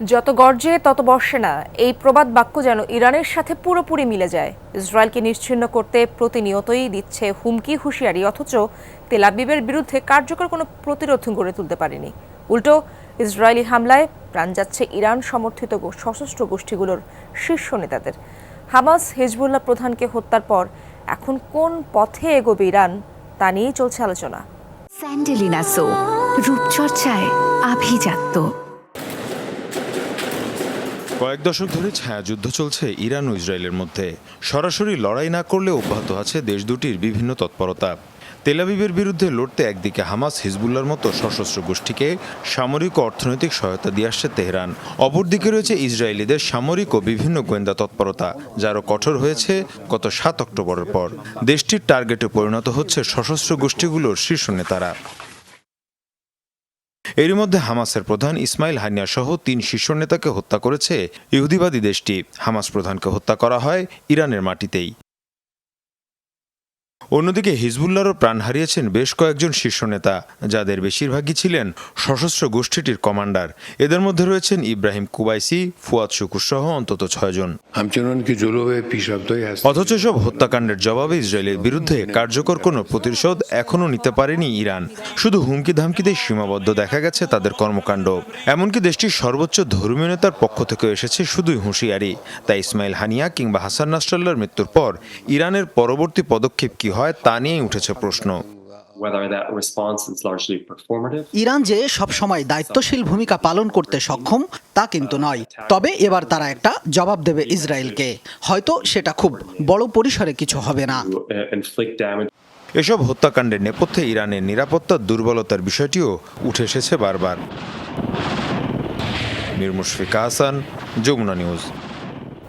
যত গর্জে তত বর্ষে না, এই প্রবাদ বাক্য যেন ইরানের সাথে পুরোপুরি মিলে যায়। ইসরায়েলকে নিশ্চিহ্ন করতে প্রতিনিয়তই দিচ্ছে হুমকি হুঁশিয়ারি, অথচ তেলাবিবের বিরুদ্ধে কার্যকর কোনো প্রতিরোধ গড়ে তুলতে পারেনি। উল্টো, ইসরায়েলি হামলায় প্রাণ যাচ্ছে ইরান সমর্থিত সশস্ত্র গোষ্ঠীগুলোর শীর্ষ নেতাদের। হামাস হিজবুল্লাহ প্রধানকে হত্যার পর এখন কোন পথে এগোবে ইরান, তা নিয়েই চলছে আলোচনা। স্যান্ডেলিনা সো, রূপচর্চায় আভিজাত্য। কয়েক দশক ধরে ছায়াযুদ্ধ চলছে ইরান ও ইসরায়েলের মধ্যে। সরাসরি লড়াই না করলে অব্যাহত আছে দেশ দুটির বিভিন্ন তৎপরতা। তেলাবিবের বিরুদ্ধে লড়তে একদিকে হামাস হিজবুল্লার মতো সশস্ত্র গোষ্ঠীকে সামরিক ও অর্থনৈতিক সহায়তা দিয়ে আসছে তেহরান। অপরদিকে রয়েছে ইসরায়েলিদের সামরিক ও বিভিন্ন গোয়েন্দা তৎপরতা যা আরও কঠোর হয়েছে গত সাত অক্টোবরের পর। দেশটির টার্গেটে পরিণত হচ্ছে সশস্ত্র গোষ্ঠীগুলোর শীর্ষ নেতারা। এরই মধ্যে হামাসের প্রধান ইসমাইল হানিয়া সহ তিন শীর্ষ নেতাকে হত্যা করেছে ইহুদিবাদী দেশটি। হামাস প্রধানকে হত্যা করা হয় ইরানের মাটিতেই। অন্যদিকে হিজবুল্লাহরও প্রাণ হারিয়েছেন বেশ কয়েকজন শীর্ষ নেতা যাদের বেশিরভাগই ছিলেন সশস্ত্র গোষ্ঠীটির কমান্ডার। এদের মধ্যে রয়েছেন ইব্রাহিম কুবাইসি, ফুয়াদ শুকুর সহ অন্তত ছয়জন অথচ সব হত্যাকাণ্ডের জবাবে ইসরায়েলের বিরুদ্ধে কার্যকর কোনো প্রতিশোধ এখনও নিতে পারেনি ইরান। শুধু হুমকি ধামকিতে সীমাবদ্ধ দেখা গেছে তাদের কর্মকাণ্ড। এমনকি দেশটির সর্বোচ্চ ধর্মীয় নেতার পক্ষ থেকে এসেছে শুধুই হুঁশিয়ারি। তাই ইসমাইল হানিয়া কিংবা হাসান নাসরাল্লার মৃত্যুর পর ইরানের পরবর্তী পদক্ষেপ কী হবে হয় তা নিয়েই উঠেছে প্রশ্ন। ইরান যে সবসময় দায়িত্বশীল ভূমিকা পালন করতে সক্ষম তা কিন্তু নয়। তবে এবার তারা একটা জবাব দেবে ইসরায়েলকে। হয়তো সেটা খুব বড় পরিসরে কিছু হবে না। Uh, এসব হত্যাকাণ্ডের নেপথ্যে ইরানের নিরাপত্তার দুর্বলতার বিষয়টিও উঠে এসেছে বারবার। মীর মুশফিকা হাসান যমুনা নিউজ।